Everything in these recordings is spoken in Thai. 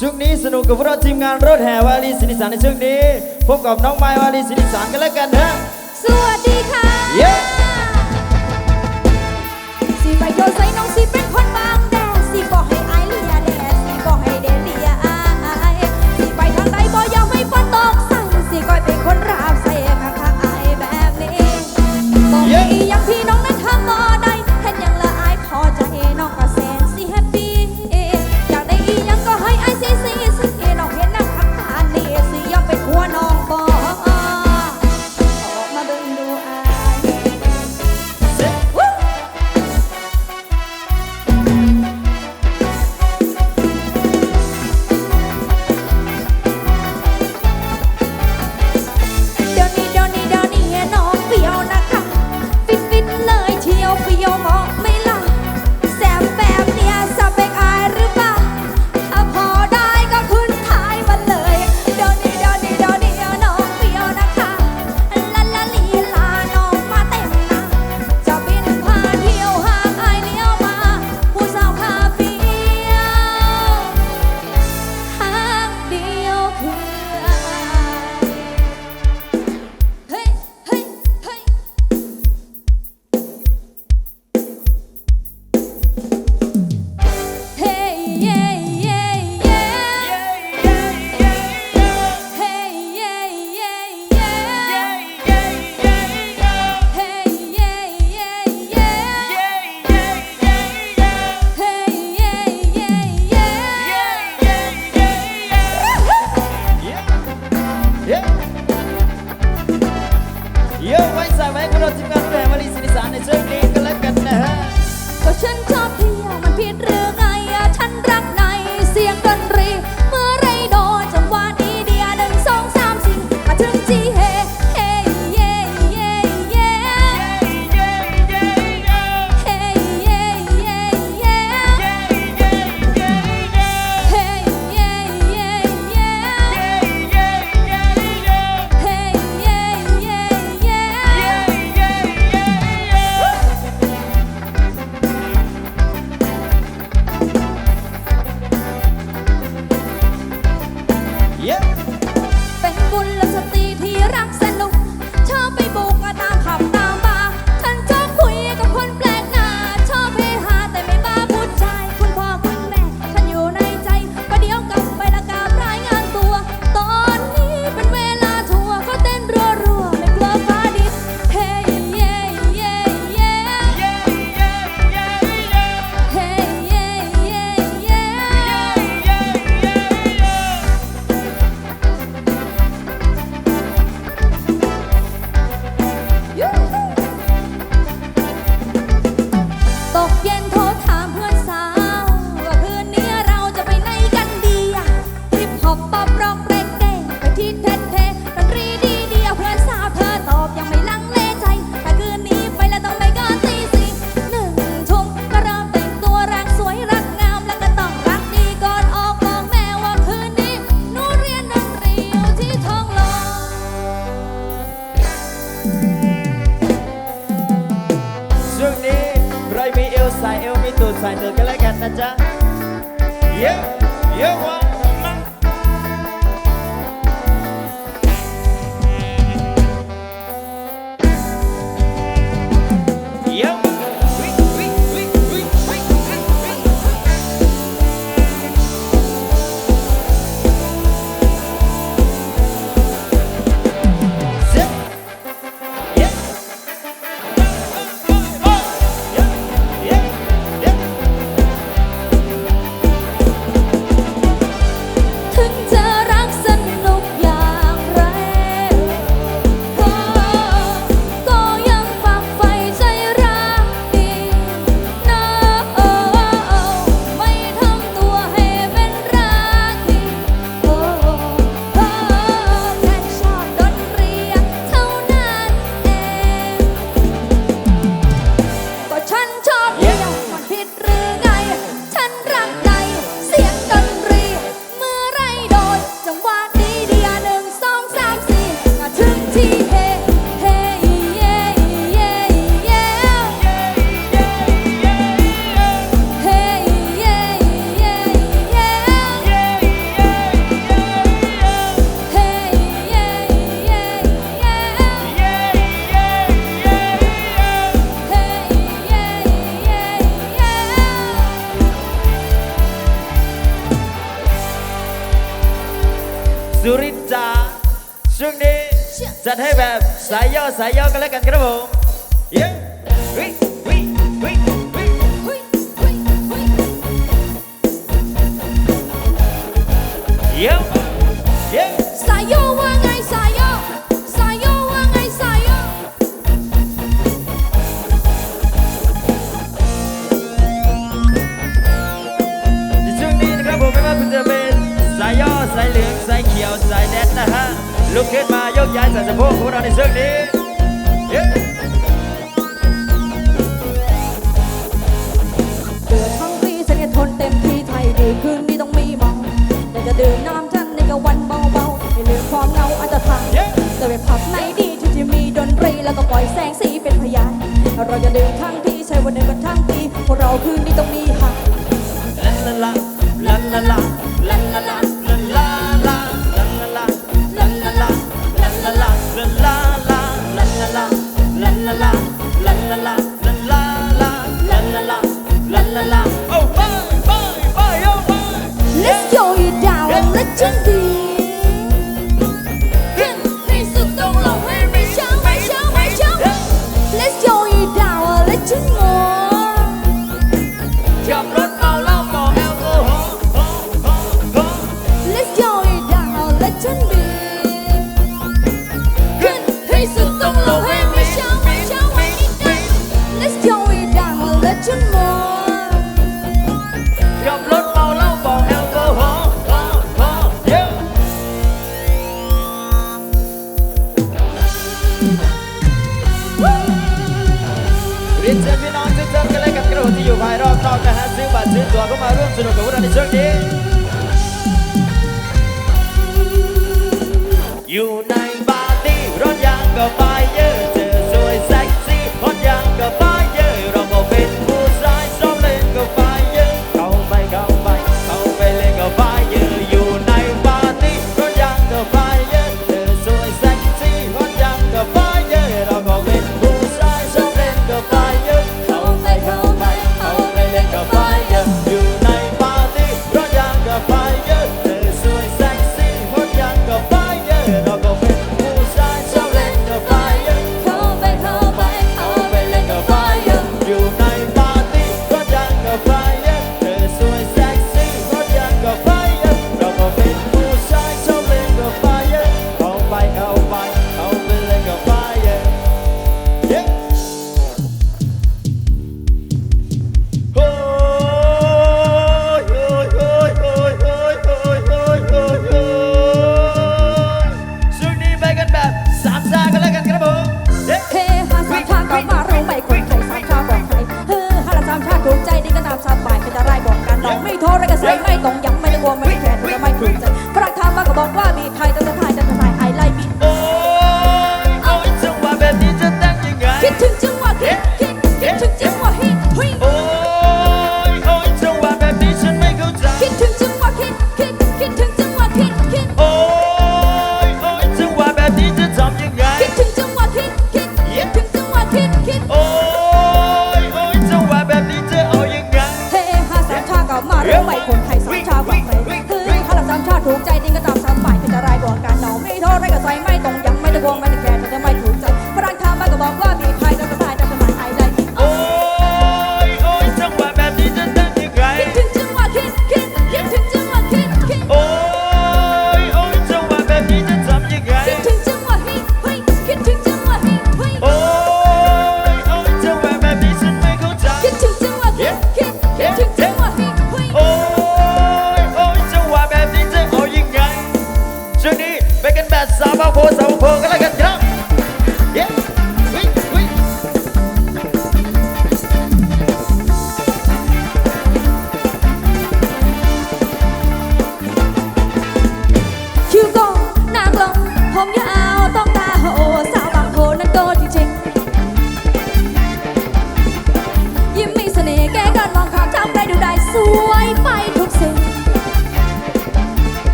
ช่วงนี้สนุกกับพวกเราทีมงานรถแห่วารีศิริสานในช่วงนี้พบกับน้องไมวารีศิริสานกันแล้วกันฮะสวัสดีค่ะ เย้ to sign the gala gas at ya. Yeah, yeah, what? จัดให้แบบสายย่อสายย่อกันแล้วกันครับผมเย้วิ่งวิ่วิ่วิ่วิ่วิ่วิ่ย้เย้สายย่อว่าไงสายย่อสายย่อว่าไงสายย่อในช่วงนี้นะครับผมไม่ว่าคุณจะเป็นสายย่อสายเหลืองสายเขียวสายแดงนะฮะ ลุกขึ้นมายกย้ายใส่สะโพกของเราในเสื้อนี้เดือทั้งปีฉันก็ทนเต็มที่ไทยดีขึ้นนี่ต้องมีเมาแต่จะดื่มน้ำฉันในกะวันเบาๆให้ลืมความเงาอาจจะทางจะไปผับไหนดีที่จะมีดนตรีแล้วก็ปล่อยแสงสีเป็นพยานเราจะดื่มทั้งที่ใช้วันเดิมกันทั้งปีพวกเราคืนนี้ต้องมีหักลันลาลันลาลันลาลันลา to be ี่น้องชื่นชอกันเละกับกระโดดที่อยู่ภายรอบนอกนะฮะซื้อบัตรซื้อตั๋วก็มาร่วมสนุกกับพวกเราในช่วงนี้ อยู่ใน่อยไม่โทรไรก็ใส่ไม่ตรงยังไม่ได้กลัวไม่ไแคร์เธอไม่ถูกใจพรั่งถามมาก็บอกว่ามีไทยแต่สุดท้ายจะถูก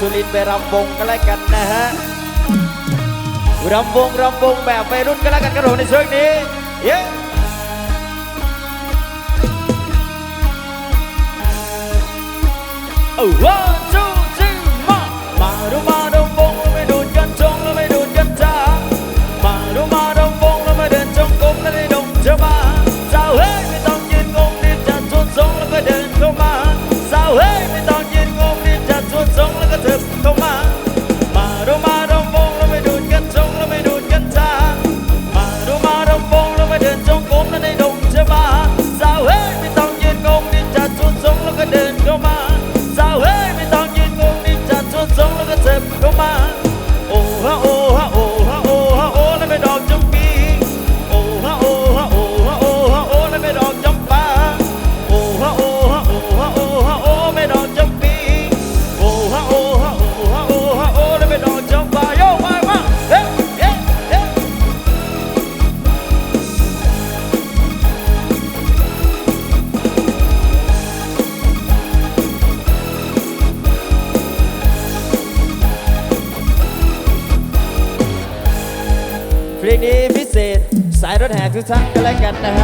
สุรินไปรำวงกันแล้วกันนะฮะรำวงรำวงแบบไปยรุ่นกันแล้วกันกระโดดในช่วงนี้เย้โอ้โหจูจีมามาดูมาดูวงแล้วไม่ดูดกันจงแล้วไม่ดูดกันจ้ามาดูมาดูวงแล้วมาเดินจงกรมแล้วไม่ดมเจ้าบ้าเจ้าเฮ้ ทุกท่านก็นแล้วกันนะฮะ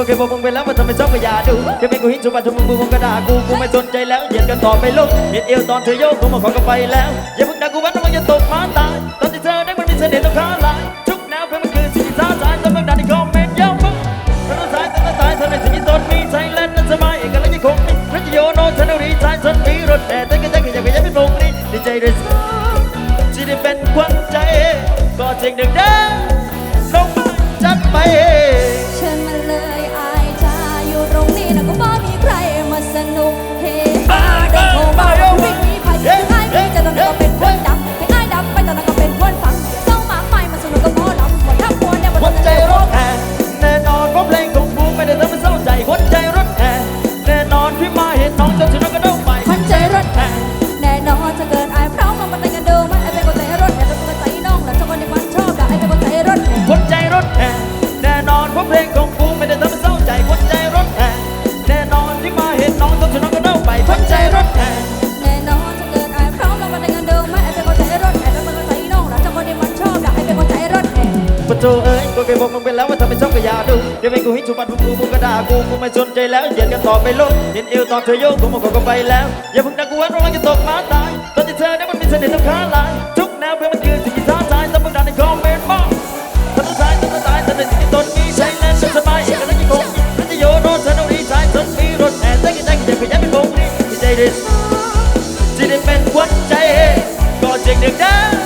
ก็เคยบอกมึงไปแล้วมาทำให้ชอบก็อย่าดูแค่เป็นกูหินชุบมาทุกมึงมึงกระด่ากูกูไม่สนใจแล้วเหยียดกันต่อไปลุกเหยียดเอวตอนเธอโยกกูมาขอกันไปแล้วอย่าพึ่งด่ากูวันนั้นมันจะตกมาตายตอนที่เธอได้มันมีเสน่ห์ต้องค้าน กูกูไม่สนใจแล้วเหยียดกันต่อไปลยเห็นเอวตอนเธอโยกกูมันก็ไปแล้ว อย่าพึ่งดักกูไว้เพราะมันจะตกมาตาย ตอนที่เธอเนี่ยมันมีเสน่ห์ต้องค้าลาย ทุกแนวเพื่อมันคือสิ่งที่ท้าทายต้องมึงดันในคอมเมนต์บ้างทะลุตายทะลุตายแต่ในสิ่งที่ตนมีใช้แล้วฉันสบายเอกลักษณ์ยิ่งคงนั่นจะโยนรถฉันเอาดีสายฉันมีรถแห่แต่กินแต่กินแต่ขยันเป็นวงนี้ที่ใจดีที่ได้เป็นหัวใจก็เจ็บเดือดด้